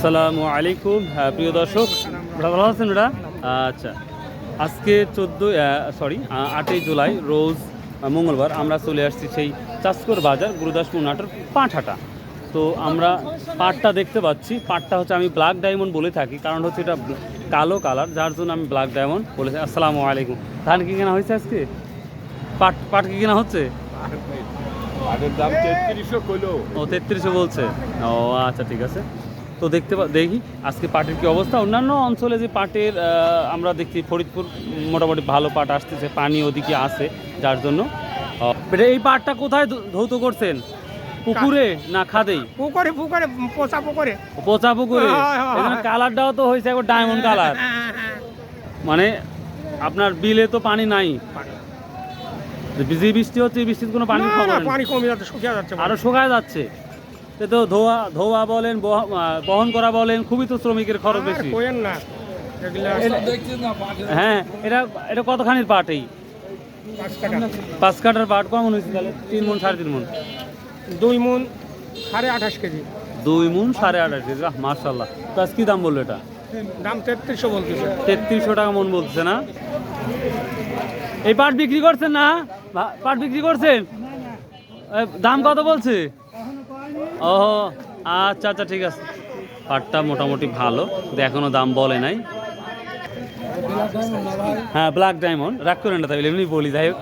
আসসালামু আলাইকুম। হ্যাঁ, প্রিয় দর্শক ভালো আছেন ওরা আচ্ছা আজকে চোদ্দ সরি আটই জুলাই রোজ মঙ্গলবার আমরা চলে আসছি সেই চাষকর বাজার গুরুদাসপুর নাটোর পাঁঠাটা। তো আমরা পাটটা দেখতে পাচ্ছি। পাটটা হচ্ছে আমি ব্ল্যাক ডায়মন্ড বলে থাকি কারণ হচ্ছে এটা কালো কালার যার জন্য আমি ব্ল্যাক ডায়মন্ড বলেছি আসসালামু আলাইকুম। ধান কি কেনা হয়েছে আজকে? পাট পাট কি কেনা হচ্ছে? দাম তেত্রিশশো কইলো। ও তেত্রিশে বলছে। ও আচ্ছা ঠিক আছে। তো দেখতে দেখি আজকে পাটের কি অবস্থা। অন্যান্য অঞ্চলে যে পাটের আমরা দেখছি ফরিদপুর মোটামুটি ভালো পাট আসতেছে পানি ওদিকে আছে যার জন্য। এই পাটটা কোথায় ধৌত করছেন? পুকুরে না খাদেই? পুকুরে পুকুরে পোচা পুকুরে। পচা পুকুরে? হ্যাঁ, হ্যাঁ, হ্যাঁ। কালারটাও তো হয়েছে একবার ডায়মন্ড কালার মানে আপনার বিলে তো পানি নাই। যে বৃষ্টি হচ্ছে বৃষ্টির কোনো পানি পানি কমে যাচ্ছে শুকিয়ে যাচ্ছে। আরও শুকায় যাচ্ছে। এ তো ধোয়া ধোয়া বলেন বহ- বহন করা বলেন খুবই তো শ্রমিকের খরচ বেশি। না হ্যাঁ এটা এটা কতখানির পাট এই? পাঁচ কাটার পাট কেমন হয়েছে তাহলে? তিন মন সাড়ে তিন মন দুই মন সাড়ে আঠাশ কেজি। দুই মন সাড়ে আঠাশ কেজি। মার্শাল্লাহ তো আজ কি দাম বলল এটা? দাম তেত্রিশশো বলতেছে। তেত্রিশশো টাকা মন বলছে না? এই পাট বিক্রি করছেন না? পাট বিক্রি করছেন? দাম কত বলছে? ও আচ্ছা আচ্ছা ঠিক আছে। পাটটা মোটামুটি ভালো কিন্তু এখনও দাম বলে নাই। হ্যাঁ ব্ল্যাক ডায়মন্ড রাগ করেন না তাহলে এমনি বলি যাই হোক।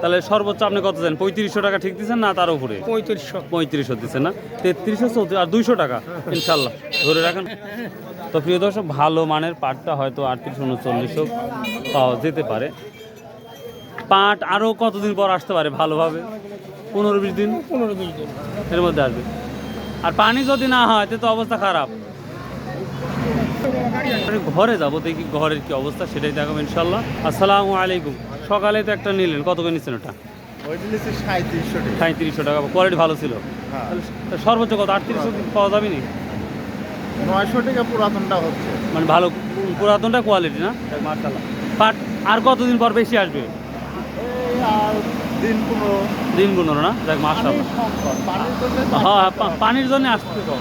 তাহলে সর্বোচ্চ আপনি কত দেন পঁয়ত্রিশশো টাকা ঠিক দিচ্ছেন না তার উপরে? পঁয়ত্রিশশো। পঁয়ত্রিশশো দিচ্ছেন না? তেত্রিশশো চৌত্রিশ আর দুইশো টাকা ইনশাল্লাহ ধরে রাখেন। তো প্রিয় দর্শক ভালো মানের পাটটা হয়তো আটত্রিশ উনচল্লিশও পাওয়া যেতে পারে। পাট আরও কতদিন পর আসতে পারে ভালোভাবে? পনেরো বিশ দিন? পনেরো বিশ দিন। এর মধ্যে আসবে। আর পানি যদি না হয় তো অবস্থা খারাপ। ঘরে যাব দেখি ঘরের কি অবস্থা সেটাই দেখাবো ইনশাল্লাহ আসসালামু আলাইকুম। সকালে তো একটা নিলেন কত করে নিচ্ছেন ওটা? সাঁত্রিশশো টাকা। কোয়ালিটি ভালো ছিল? হ্যাঁ। সর্বোচ্চ কত আটত্রিশশো পাওয়া যাবে নি? নয়শো টাকা পুরাতনটা হচ্ছে। মানে ভালো পুরাতনটা কোয়ালিটি না? মার্শাল্লাহ পাট আর কতদিন পর বেশি আসবে? আর দিন পনেরো। দিন না? দেখ জন্য হ্যাঁ হ্যাঁ, পানির জন্য আসতে তো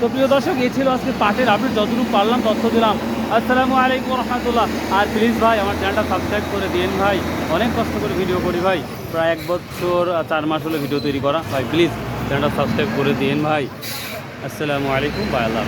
তো প্রিয় দর্শক এই ছিল আজকে পাটের আপনি যতটুকু পারলাম তথ্য দিলাম। আসসালামু আলাইকুম রহমতুল্লাহ আর প্লিজ ভাই আমার চ্যানেলটা সাবস্ক্রাইব করে দিন ভাই। অনেক কষ্ট করে ভিডিও করি ভাই। প্রায় এক বছর চার মাস হলো ভিডিও তৈরি করা। ভাই প্লিজ চ্যানেলটা সাবস্ক্রাইব করে দিন ভাই। আসসালামু আলাইকুম বাই আল্লাহ।